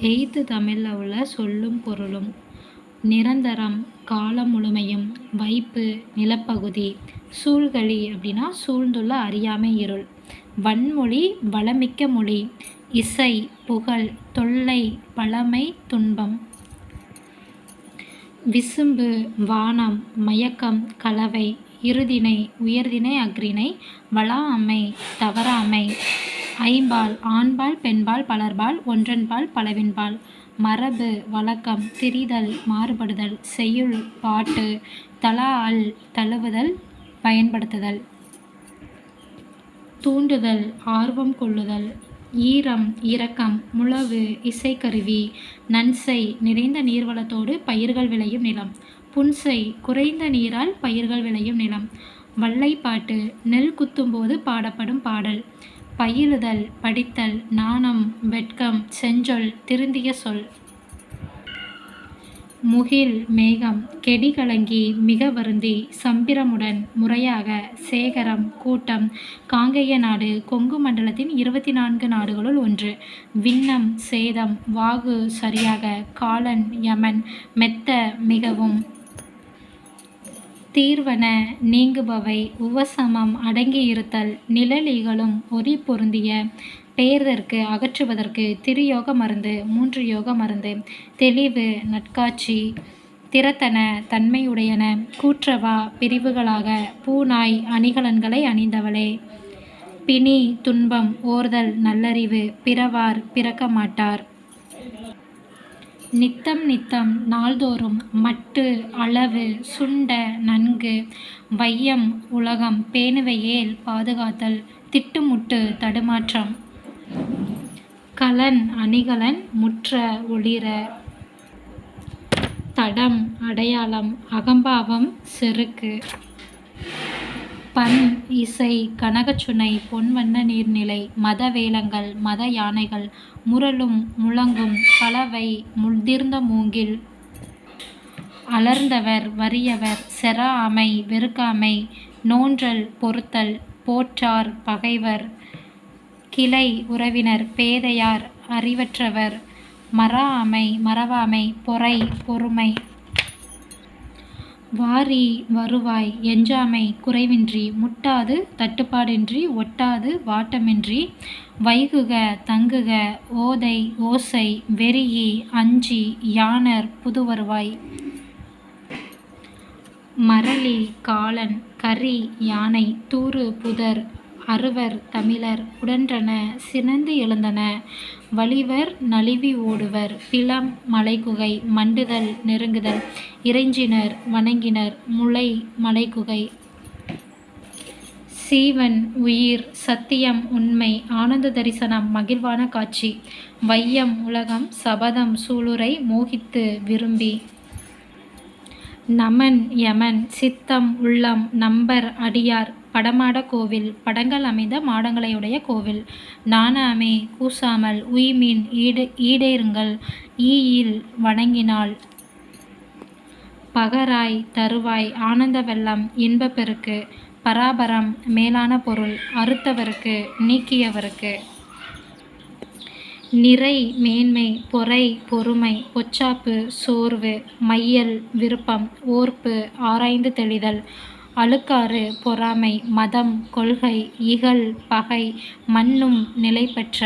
Eighth தமிழில் உள்ள சொல்லும் பொருளும் நிரந்தரம் காலம் முழுமையும் வைப்பு நிலப்பகுதி சூழ்கழி அப்படின்னா சூழ்ந்துள்ள அறியாமை இருள். வன்மொழி வளமிக்க மொழி இசை புகழ் தொல்லை பழமை துன்பம். விசும்பு வானம் மயக்கம் கலவை இருதினை உயர்தினை வளா அமை தவறாமை ஐம்பால் ஆண்பால் பெண்பால் பலர்பால் ஒன்றன்பால் பலவின்பால். மரபு வழக்கம் திரிதல் மாறுபடுதல் செய்யுள் பாட்டு தழாஅல் தழுவுதல் பயன்படுத்துதல். தூண்டுதல் ஆர்வம் கொள்ளுதல். ஈரம் இரக்கம் முழவு இசைக்கருவி நன்செய் நிறைந்த நீர்வளத்தோடு பயிர்கள் விளையும் நிலம். புன்செய் குறைந்த நீரால் பயிர்கள் விளையும் நிலம். வல்லைப்பாட்டு நெல் குத்தும்போது பாடப்படும் பாடல். பயிலுதல் படித்தல் நாணம் வெட்கம் செஞ்சொல் திருந்திய சொல். முகில் மேகம் கெடி கலங்கி மிக வருந்தி சம்பிரமுடன் முறையாக சேகரம் கூட்டம் காங்கேய நாடு கொங்கு மண்டலத்தின் இருபத்தி நான்கு நாடுகளுள் ஒன்று. விண்ணம் சேதம் வாகு சரியாக காலன் யமன் மெத்த மிகவும் தீர்வன நீங்குபவை உவசமம் அடங்கியிருத்தல் நிழலிகளும் ஒரி பொருந்திய பெயர்தற்கு அகற்றுவதற்கு திரியோக மருந்து மூன்று யோக மருந்து தெளிவு நட்காட்சி திறத்தன தன்மையுடையன கூற்றவா பிரிவுகளாக பூநாய் அணிகலன்களை அணிந்தவளே. பிணி துன்பம் ஓர்தல் நல்லறிவு பிறவார் பிறக்க மாட்டார் நித்தம் நித்தம் நாள்தோறும் மட்டு அளவு சுண்ட நன்கு வையம் உலகம் பேணுவையேல் பாதுகாத்தல் திட்டுமுட்டு தடுமாற்றம். கலன் அணிகலன் முற்ற ஒளிர. தடம் அடையாளம் அகம்பாவம் செருக்கு. பண் இசை கனகச்சுனை பொன்வண்ண நீர்நிலை மத வேலங்கள் மத யானைகள் முரலும் முழங்கும் பலவை முதிர்ந்த மூங்கில் அலர்ந்தவர் வறியவர் செறாஅமை வெறுக்காமை நோன்றல் பொறுத்தல் போற்றார் பகைவர் கிளை உறவினர் பேதையார் அறிவற்றவர் மறாமை மறவாமை பொறை பொறுமை. வாரி வருவாய் எஞ்சாமை குறைவின்றி முட்டாது தட்டுப்பாடின்றி ஒட்டாது வாட்டமின்றி வைகுக தங்குக ஓதை ஓசை வெறியி அஞ்சி யாணர் புதுவருவாய். மரளி காலன் கரி யானை தூறு புதர் அருவர் தமிழர் உடன்றன சினந்து எழுந்தன. வலிவர் நழுவி ஓடுவர் பிலம் மலைக்குகை மண்டுதல் நெருங்குதல் இறைஞ்சினர் வணங்கினர் முலை மலைக்குகை. சீவன் உயிர் சத்தியம் உண்மை ஆனந்த தரிசனம் மகிழ்வான காட்சி. வையம் உலகம் சபதம் சூளுரை மோகித்து விரும்பி. நமன் யமன் சித்தம் உள்ளம் நம்பர் அடியார் படமாட கோவில் படங்கள் அமைந்த மாடங்களையுடைய கோவில். நானாமே கூசாமல் உய்மீன் ஈடு ஈடேறுங்கள் ஈயில் வணங்கினாள் பகராய் தருவாய் ஆனந்த வெள்ளம் இன்பப்பெருக்கு பராபரம் மேலான பொருள் அறுத்தவருக்கு நீக்கியவருக்கு. நிறை மேன்மை பொறை பொறுமை பொச்சாப்பு சோர்வு மையல் விருப்பம் ஓர்ப்பு ஆராய்ந்து தெளிதல் அழுக்காறு பொறாமை மதம் கொள்கை இகல் பகை மன்னும் நிலைபெற்ற